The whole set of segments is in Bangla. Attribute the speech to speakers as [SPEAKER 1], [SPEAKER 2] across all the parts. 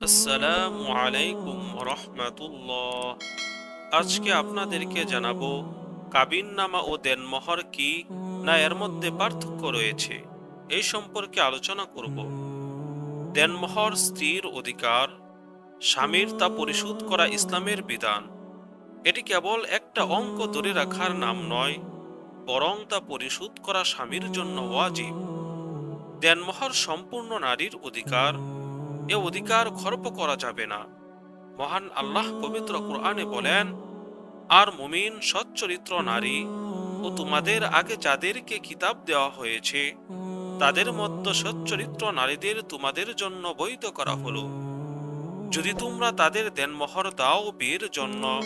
[SPEAKER 1] আসসালামু আলাইকুম রহমাতুল্লাহ আজকে আপনাদেরকে জানাব, কাবিননামা ও দেনমোহর কি না এর মধ্যে পার্থক্য রয়েছে? এই সম্পর্কে আলোচনা করব। দেনমোহর স্ত্রীর অধিকার, স্বামীর তা পরিশোধ করা ইসলামের বিধান। এটি কেবল একটা অঙ্ক ধরে রাখার নাম নয়, বরং তা পরিশোধ করা স্বামীর জন্য ওয়াজিব। দেনমোহর সম্পূর্ণ নারীর অধিকার এ অধিকার খর্ব করা যাবে না। মহান আল্লাহ পবিত্র কোরআনে বলেন, আর মুমিন সচ্চরিত্র নারী ও তোমাদের আগে যাদেরকে কিতাব দেওয়া হয়েছে, তাদের মতো সচ্চরিত্র নারীদের তোমাদের জন্য বৈধ করা হলো। যদি তোমরা তাদের দেনমোহর দাও বিয়ের জন্য,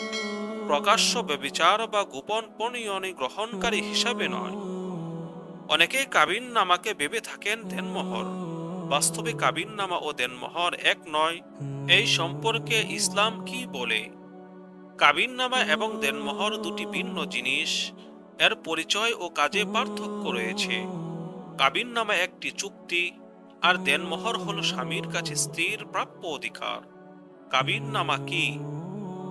[SPEAKER 1] প্রকাশ্য ব্যবিচার বা গোপন পণীয়নে গ্রহণকারী হিসাবে নয়। অনেকেই কাবিন নামাকে ভেবে থাকেন দেনমোহর। বাস্তবে কাবিননামা ও দেনমোহর এক নয়, এই সম্পর্কে ইসলাম কি বলে? কাবিননামা এবং দেনমোহর দুটি ভিন্ন জিনিস, এর পরিচয় ও কাজে পার্থক্য রয়েছে। কাবিননামা একটি চুক্তি, আর দেনমোহর হল স্বামীর কাছে স্ত্রীর প্রাপ্য অধিকার। কাবিননামা কি?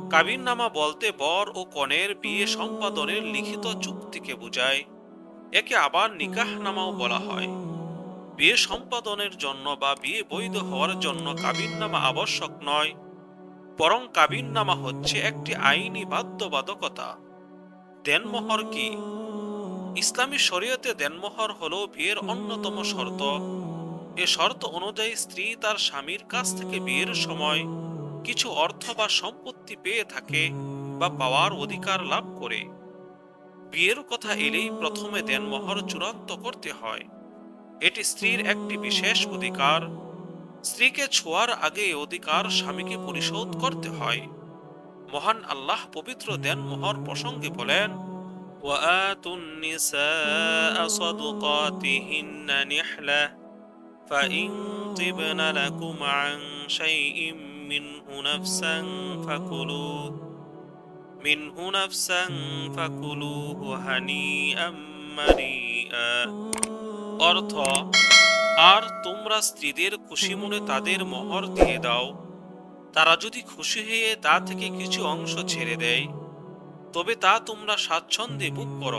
[SPEAKER 1] কাবিননামা বলতে বর ও কনের বিয়ে সম্পাদনের লিখিত চুক্তিকে বোঝায়। একে আবার নিকাহনামাও বলা হয়। বিয়ে সম্পাদনের জন্য বা বিয়ে বৈধ হওয়ার জন্য কাবিননামা আবশ্যক নয়, বরং কাবিননামা হচ্ছে একটি আইনি বাধ্যবাধকতা। দেনমোহর কি? ইসলামী শরীয়তে দেনমোহর হল বিয়ের অন্যতম শর্ত। এ শর্ত অনুযায়ী স্ত্রী তার স্বামীর কাছ থেকে বিয়ের সময় কিছু অর্থ বা সম্পত্তি পেয়ে থাকে বা পাওয়ার অধিকার লাভ করে। বিয়ের কথা এলেই প্রথমে দেনমোহর চূড়ান্ত করতে হয়। এটি স্ত্রীর একটি বিশেষ অধিকার স্ত্রীকে ছোঁয়ার আগে এই অধিকার স্বামীকে পরিশোধ করতে হয় মহান আল্লাহ পবিত্র দেন মোহর প্রসঙ্গে বলেন وآتوا النساء صدقاتهن نحلة فإن طبن لكم عن شيء منه نفسا فكلوه منه نفسا فكلوه هنيئا مريئا অর্থ, আর তোমরা স্ত্রীদের খুশি মনে তাদের মোহর দিয়ে দাও। তারা যদি খুশি হয়ে তা থেকে কিছু অংশ ছেড়ে দেয়, তবে তা তোমরা স্বাচ্ছন্দ্যে বুক করো।